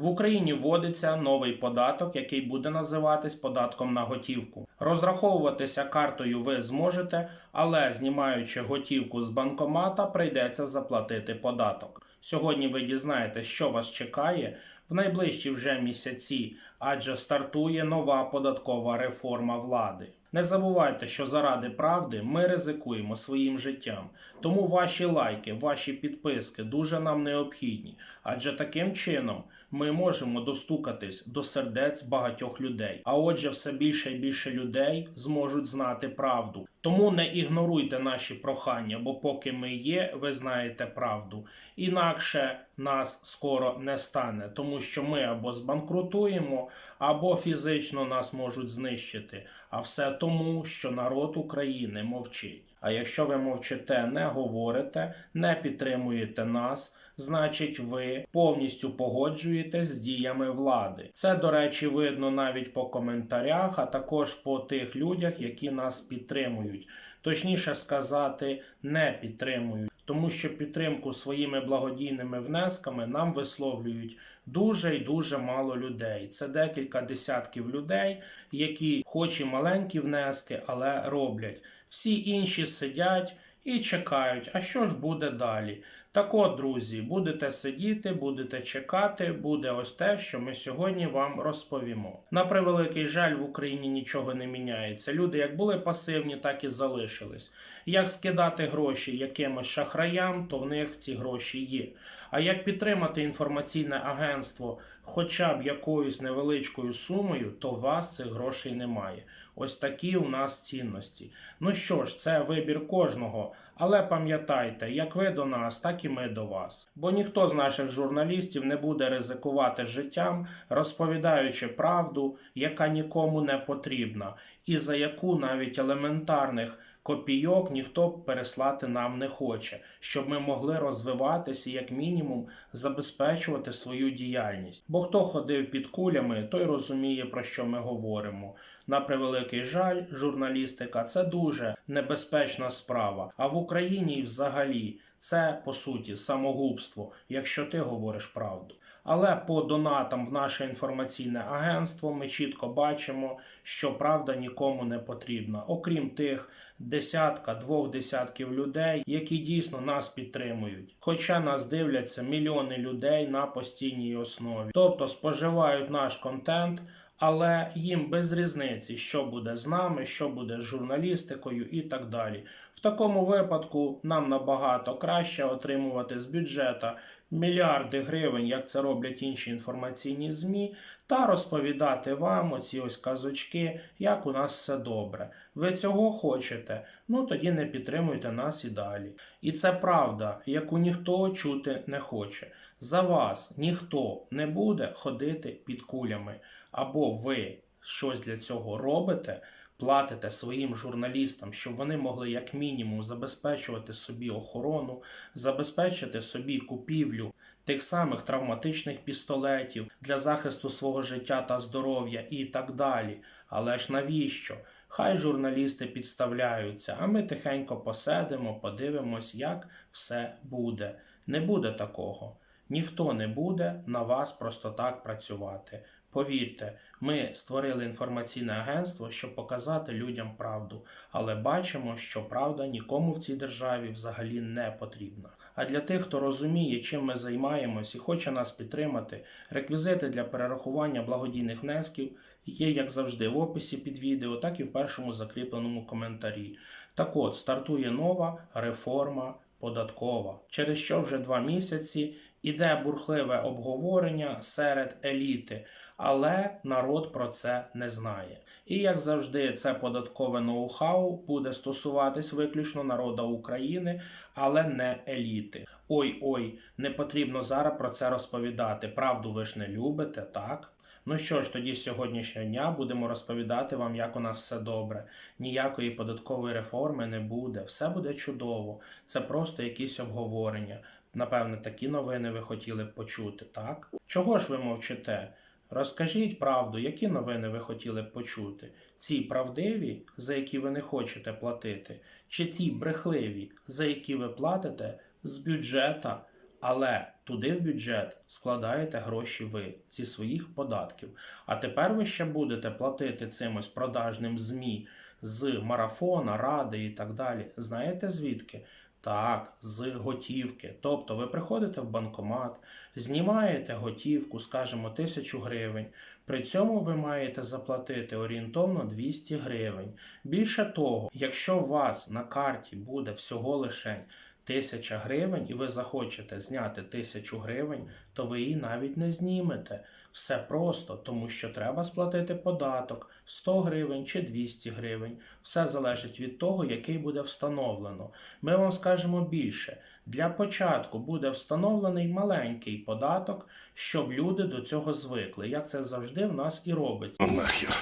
В Україні вводиться новий податок, який буде називатись податком на готівку. Розраховуватися картою ви зможете, але знімаючи готівку з банкомата, прийдеться заплатити податок. Сьогодні ви дізнаєтесь, що вас чекає в найближчі вже місяці, адже стартує нова податкова реформа влади. Не забувайте, що заради правди ми ризикуємо своїм життям. Тому ваші лайки, ваші підписки дуже нам необхідні, адже таким чином ми можемо достукатись до сердець багатьох людей. А отже, все більше і більше людей зможуть знати правду. Тому не ігноруйте наші прохання, бо поки ми є, ви знаєте правду. Інакше нас скоро не стане, тому що ми або збанкрутуємо, або фізично нас можуть знищити. А все тому, що народ України мовчить. А якщо ви мовчите, не говорите, не підтримуєте нас, значить ви повністю погоджуєтесь з діями влади. Це, до речі, видно навіть по коментарях, а також по тих людях, які нас підтримують. Точніше сказати, не підтримують. Тому що підтримку своїми благодійними внесками нам висловлюють дуже і дуже мало людей. Це декілька десятків людей, які, хоч і маленькі внески, але роблять. Всі інші сидять і чекають, а що ж буде далі. Так от, друзі, будете сидіти, будете чекати, буде ось те, що ми сьогодні вам розповімо. На превеликий жаль, в Україні нічого не міняється. Люди як були пасивні, так і залишились. Як скидати гроші якимось шахраям, то в них ці гроші є. А як підтримати інформаційне агентство хоча б якоюсь невеличкою сумою, то у вас цих грошей немає. Ось такі у нас цінності. Ну що ж, це вибір кожного. Але пам'ятайте, як ви до нас, так і ми до вас. Бо ніхто з наших журналістів не буде ризикувати життям, розповідаючи правду, яка нікому не потрібна, і за яку навіть елементарних копійок ніхто переслати нам не хоче, щоб ми могли розвиватися і як мінімум забезпечувати свою діяльність. Бо хто ходив під кулями, той розуміє, про що ми говоримо. На превеликий жаль, журналістика це дуже небезпечна справа. А в Україні взагалі це по суті самогубство, якщо ти говориш правду. Але по донатам в наше інформаційне агентство ми чітко бачимо, що правда нікому не потрібна, окрім тих десятка, двох десятків людей, які дійсно нас підтримують. Хоча нас дивляться мільйони людей на постійній основі, тобто споживають наш контент. Але їм без різниці, що буде з нами, що буде з журналістикою і так далі. В такому випадку нам набагато краще отримувати з бюджета мільярди гривень, як це роблять інші інформаційні ЗМІ, та розповідати вам оці ось казочки, як у нас все добре. Ви цього хочете? Ну тоді не підтримуйте нас і далі. І це правда, яку ніхто чути не хоче. За вас ніхто не буде ходити під кулями. Або ви щось для цього робите, платите своїм журналістам, щоб вони могли як мінімум забезпечувати собі охорону, забезпечити собі купівлю тих самих травматичних пістолетів для захисту свого життя та здоров'я і так далі. Але ж навіщо? Хай журналісти підставляються, а ми тихенько посидимо, подивимось, як все буде. Не буде такого. Ніхто не буде на вас просто так працювати. Повірте, ми створили інформаційне агентство, щоб показати людям правду, але бачимо, що правда нікому в цій державі взагалі не потрібна. А для тих, хто розуміє, чим ми займаємось і хоче нас підтримати, реквізити для перерахування благодійних внесків є, як завжди, в описі під відео, так і в першому закріпленому коментарі. Так от стартує нова реформа податкова, через що вже два місяці іде бурхливе обговорення серед еліти, але народ про це не знає. І як завжди, це податкове ноу-хау буде стосуватись виключно народу України, але не еліти. Ой ой, не потрібно зараз про це розповідати. Правду ви ж не любите, так? Ну що ж, тоді з сьогоднішнього дня будемо розповідати вам, як у нас все добре. Ніякої податкової реформи не буде, все буде чудово. Це просто якісь обговорення. Напевне, такі новини ви хотіли б почути, так? Чого ж ви мовчите? Розкажіть правду, які новини ви хотіли б почути? Ці правдиві, за які ви не хочете платити, чи ті брехливі, за які ви платите з бюджета Але туди в бюджет складаєте гроші ви зі своїх податків. А тепер ви ще будете платити цим ось продажним ЗМІ з марафона, ради і так далі. Знаєте звідки? Так, з готівки. Тобто ви приходите в банкомат, знімаєте готівку, скажімо, тисячу гривень. При цьому ви маєте заплатити орієнтовно 200 гривень. Більше того, якщо у вас на карті буде всього лише 1000 гривень і ви захочете зняти 1000 гривень, то ви її навіть не знімете. Все просто, тому що треба сплатити податок 100 гривень чи 200 гривень. Все залежить від того, який буде встановлено. Ми вам скажемо більше. Для початку буде встановлений маленький податок, щоб люди до цього звикли, як це завжди в нас і робиться. Нахер.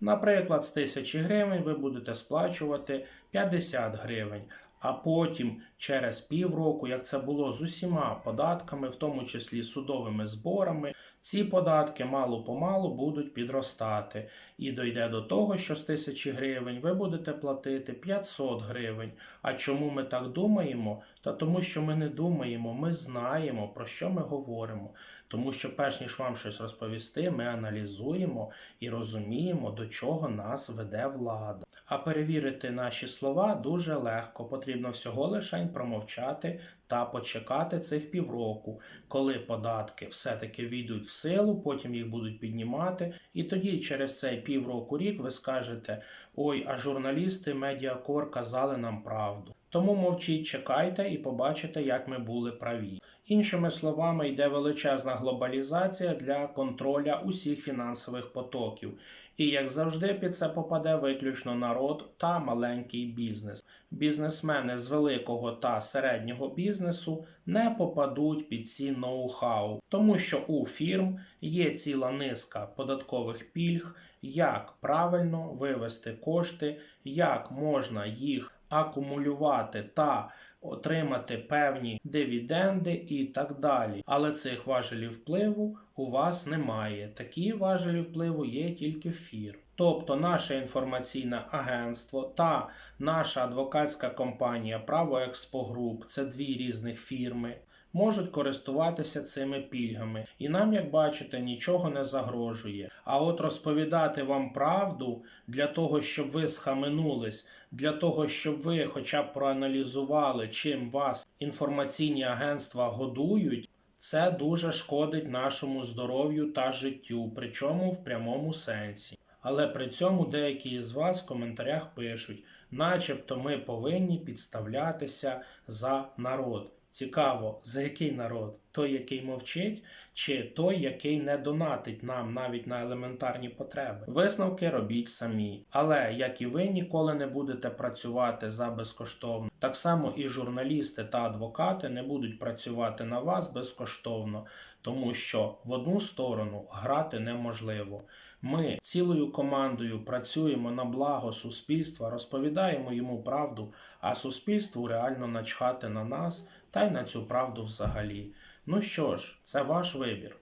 Наприклад, з 1000 гривень ви будете сплачувати 50 гривень, а потім через півроку, як це було з усіма податками, в тому числі судовими зборами, ці податки мало-помалу будуть підростати. І дойде до того, що з 1000 гривень ви будете платити 500 гривень. А чому ми так думаємо? Та тому, що ми не думаємо, ми знаємо, про що ми говоримо. Тому що, перш ніж вам щось розповісти, ми аналізуємо і розуміємо, до чого нас веде влада. А перевірити наші слова дуже легко. Потрібно всього лише промовчати та почекати цих півроку, коли податки все-таки війдуть в силу, потім їх будуть піднімати. І тоді, через цей півроку рік, ви скажете: ой, а журналісти Медіакор казали нам правду. Тому мовчіть, чекайте і побачите, як ми були праві. Іншими словами, йде величезна глобалізація для контроля усіх фінансових потоків. І як завжди, під це попаде виключно народ та маленький бізнес. Бізнесмени з великого та середнього бізнесу не попадуть під ці ноу-хау, тому що у фірм є ціла низка податкових пільг, як правильно вивести кошти, як можна їх акумулювати та отримати певні дивіденди і так далі. Але цих важелів впливу у вас немає. Такі важелі впливу є тільки фір. Тобто наше інформаційне агентство та наша адвокатська компанія Право Експо Груп це дві різних фірми. Можуть користуватися цими пільгами, і нам, як бачите, нічого не загрожує. А от розповідати вам правду для того, щоб ви схаменулись, для того, щоб ви хоча б проаналізували, чим вас інформаційні агентства годують, це дуже шкодить нашому здоров'ю та життю, причому в прямому сенсі. Але при цьому деякі з вас в коментарях пишуть, начебто ми повинні підставлятися за народ. Цікаво, за який народ? Той, який мовчить, чи той, який не донатить нам навіть на елементарні потреби. Висновки робіть самі. Але як і ви ніколи не будете працювати за безкоштовно, так само і журналісти та адвокати не будуть працювати на вас безкоштовно, тому що в одну сторону грати неможливо. Ми цілою командою працюємо на благо суспільства, розповідаємо йому правду, а суспільству реально начхати на нас та й на цю правду взагалі. Ну що ж, це ваш вибір.